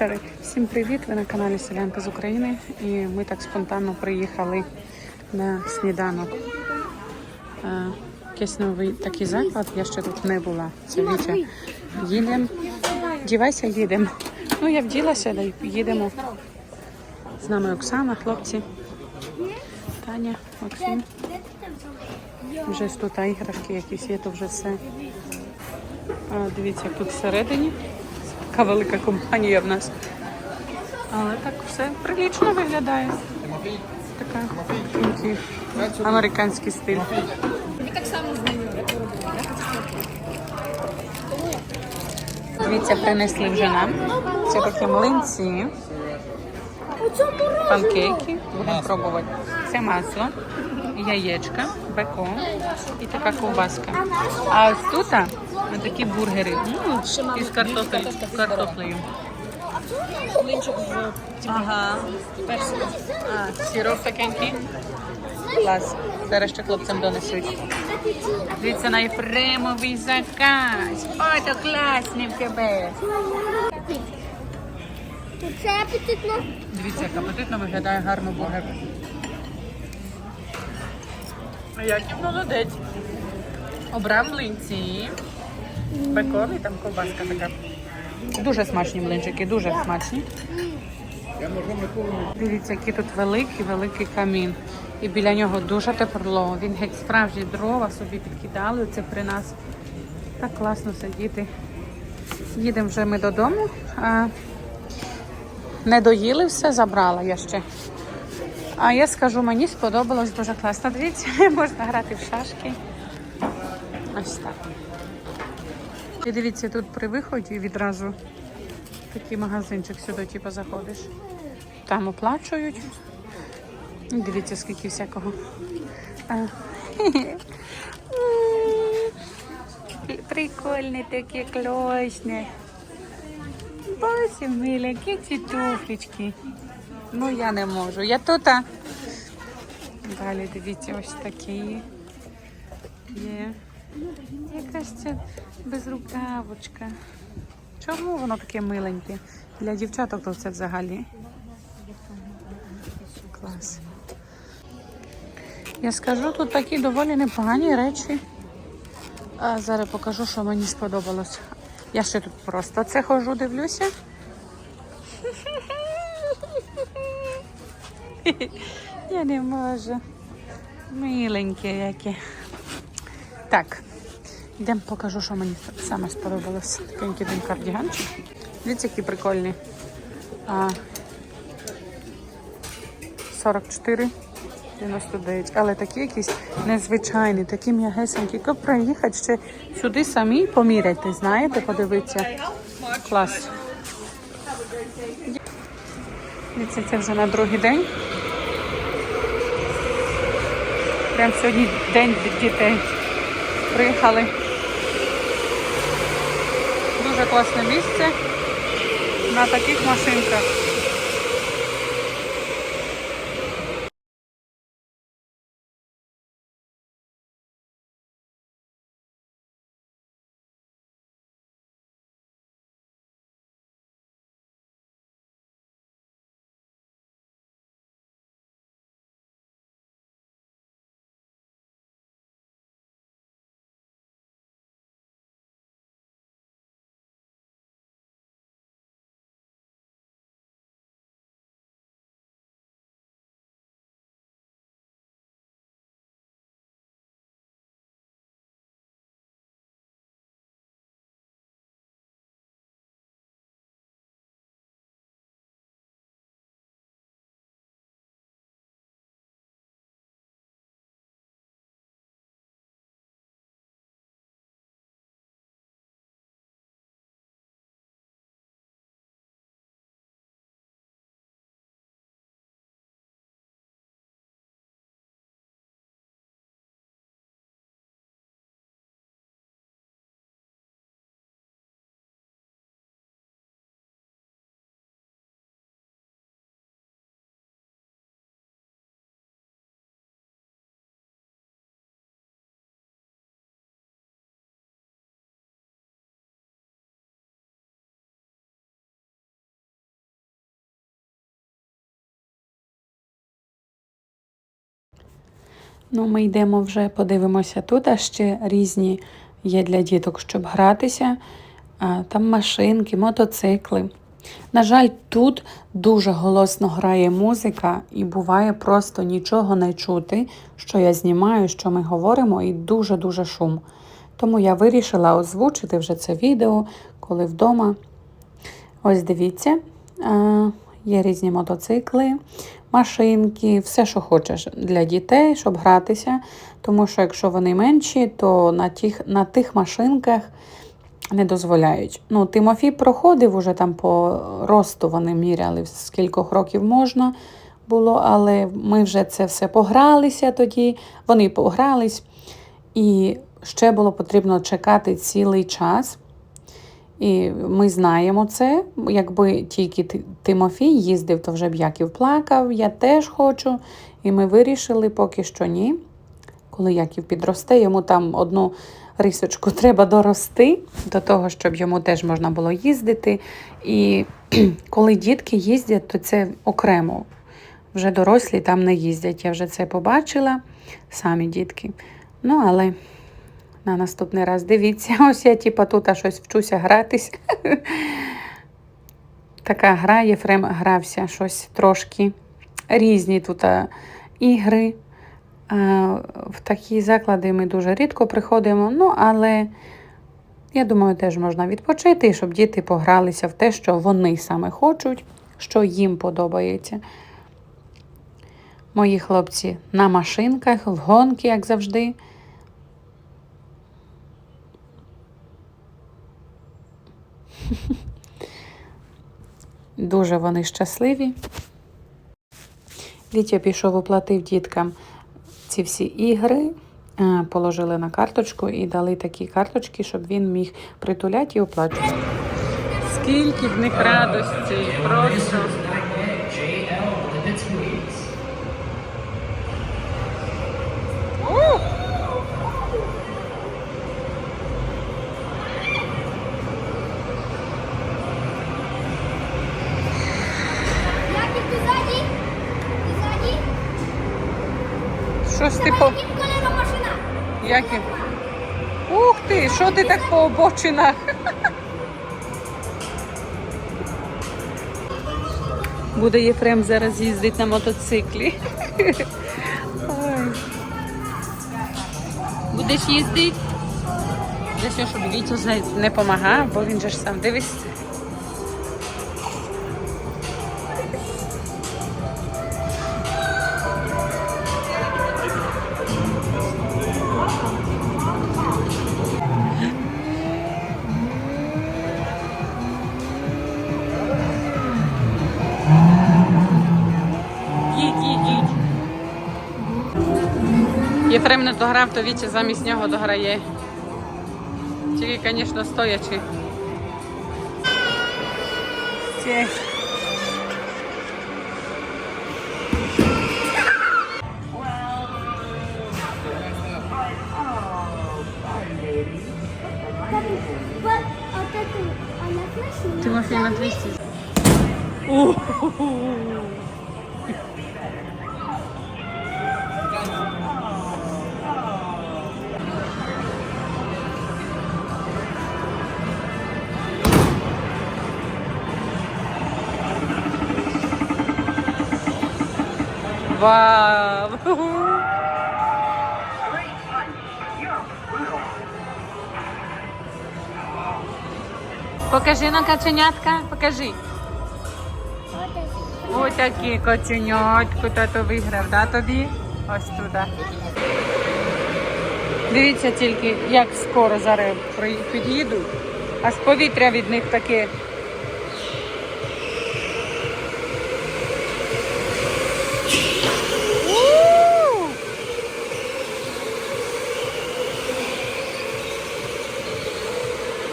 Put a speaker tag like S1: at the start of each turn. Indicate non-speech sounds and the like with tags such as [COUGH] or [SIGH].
S1: Sorry. Всім привіт! Ви на каналі Селянка з України. І ми так спонтанно приїхали на сніданок. Е, Якийсь новий такий заклад, я ще тут не була. Це Вітя. Їдемо. Дівайся, їдемо. Ну, я вділася, да їдемо. З нами Оксана, хлопці. Таня, Максим. Вже тут іграшки якісь є, то вже все. А, дивіться, тут всередині. Така велика компанія в нас. Але так все прилічно виглядає. Така такий американський стиль.
S2: Ми так само з ними.
S1: Дивіться, принесли вже нам. Це такі млинці, панкейки. Будемо пробувати. Це масло, яєчка, бекон і така ковбаска. А ось тут а, такі бургери м, із картофель, картоплею.
S2: Млинчик в
S1: Ага.
S2: персику.
S1: А, сироп такенький. Клас. Зараз ще хлопцям донесуть. Дивіться на Єфремовий заказ. Ой, то класний в тебе.
S3: Це апетитно.
S1: Дивіться, як апетитно виглядає гарно бургер. А Яків молодець. Обрав млинці. Бекон і там ковбаска така. Дуже смачні млинчики, дуже смачні. Дивіться, який тут великий, великий камін. І біля нього дуже тепло. Він геть справжні дрова собі підкидали. Це при нас так класно сидіти. Їдемо вже ми додому. А не доїли все, забрала я ще. А я скажу, мені сподобалось дуже класно. Дивіться, [LAUGHS] можна грати в шашки. Ось так. І дивіться, тут при виході відразу такий магазинчик сюди, типу, заходиш. Там оплачують. Дивіться, скільки всякого. А. Прикольне таке класне. Боже милі, які ці туфлічки. Ну я не можу. Я тут. Далі дивіться, ось такі є. Якась це безрукавочка. Чому воно таке миленьке? Для дівчаток то це взагалі. Клас. Я скажу, тут такі доволі непогані речі. А зараз покажу, що мені сподобалось. Я ще тут просто це хожу, дивлюся. [LAUGHS] Я не можу. Миленьке яке. Так, йдемо покажу, що мені саме сподобалось. Такенький один кардіганчик. Дивіться, які прикольні. 44. 99, але такі якісь незвичайні, такі м'ягесенькі. Як приїхати ще сюди самі поміряти, знаєте, подивитися. Клас. Дивіться, це вже на другий день. Прям сьогодні день дітей. Приїхали. Дуже класне місце на таких машинках. Ну, ми йдемо вже, подивимося тут, а ще різні є для діток, щоб гратися. Там машинки, мотоцикли. На жаль, тут дуже голосно грає музика, і буває просто нічого не чути, що я знімаю, що ми говоримо, і дуже-дуже шум. Тому я вирішила озвучити вже це відео, коли вдома. Ось дивіться, є різні мотоцикли, машинки, все, що хочеш для дітей, щоб гратися. Тому що якщо вони менші, то на тих, на тих машинках не дозволяють. Ну, Тимофій проходив уже там по росту, вони міряли, з років можна було, але ми вже це все погралися тоді, вони погрались. І ще було потрібно чекати цілий час. І ми знаємо це. Якби тільки Тимофій їздив, то вже б Яків плакав, я теж хочу. І ми вирішили поки що ні. Коли Яків підросте, йому там одну рисочку [LAUGHS] треба дорости до того, щоб йому теж можна було їздити. І [CLEARS THROAT] коли дітки їздять, то це окремо. Вже дорослі там не їздять. Я вже це побачила, самі дітки. Ну, але на наступний раз дивіться, [LAUGHS] ось я типа тут щось вчуся гратись. [LAUGHS] Така гра, Єфрем грався щось трошки. Різні тут ігри. В такі заклади ми дуже рідко приходимо, ну, але я думаю, теж можна відпочити, щоб діти погралися в те, що вони саме хочуть, що їм подобається. Мої хлопці на машинках, в гонки, як завжди. [LAUGHS] Дуже вони щасливі. Вітя пішов оплатив діткам ці всі ігри, е, положили на карточку і дали такі карточки, щоб він міг притуляти і оплачувати. Скільки в них радості, просто.
S3: Яків, ти ззаді? Ти ззаді?
S1: Щось типу. Які? Ух ти, що ти так по обочинах? Буде Єфрем зараз їздити на мотоциклі. Будеш їздити? Того, щоб Вітю не допомагав, бо він же ж сам дивись. Єфрем не дограв, то Вітя замість нього дограє. Тільки, звісно, стоячи. Тимофій на 200. Вау! Покажи на каченятка, покажи. Ось такі коченятку тато виграв, да, тобі? Ось туди. Дивіться тільки, як скоро зараз при- під'їду, аж повітря від них таке